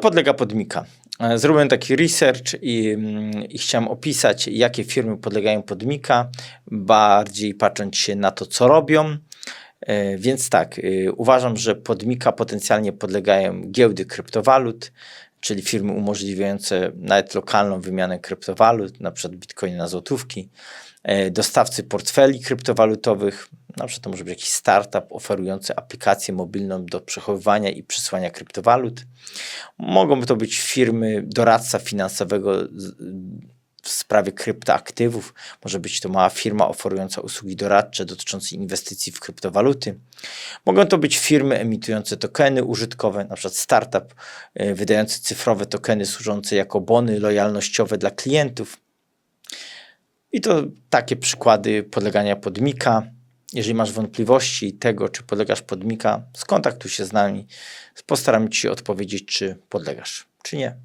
podlega podmika? E, Zrobiłem taki research i, mm, i chciałem opisać, jakie firmy podlegają podmika, bardziej patrząc się na to, co robią. E, Więc tak, y, uważam, że podmika potencjalnie podlegają giełdy kryptowalut, czyli firmy umożliwiające nawet lokalną wymianę kryptowalut, na przykład bitcoin na złotówki, e, dostawcy portfeli kryptowalutowych, na przykład to może być jakiś startup oferujący aplikację mobilną do przechowywania i przysłania kryptowalut. Mogą to być firmy doradca finansowego w sprawie kryptoaktywów. Może być to mała firma oferująca usługi doradcze dotyczące inwestycji w kryptowaluty. Mogą to być firmy emitujące tokeny użytkowe, na przykład startup e, wydający cyfrowe tokeny służące jako bony lojalnościowe dla klientów. I to takie przykłady podlegania podmika. Jeżeli masz wątpliwości tego, czy podlegasz podmika, skontaktuj się z nami. Postaramy Ci odpowiedzieć, czy podlegasz, czy nie.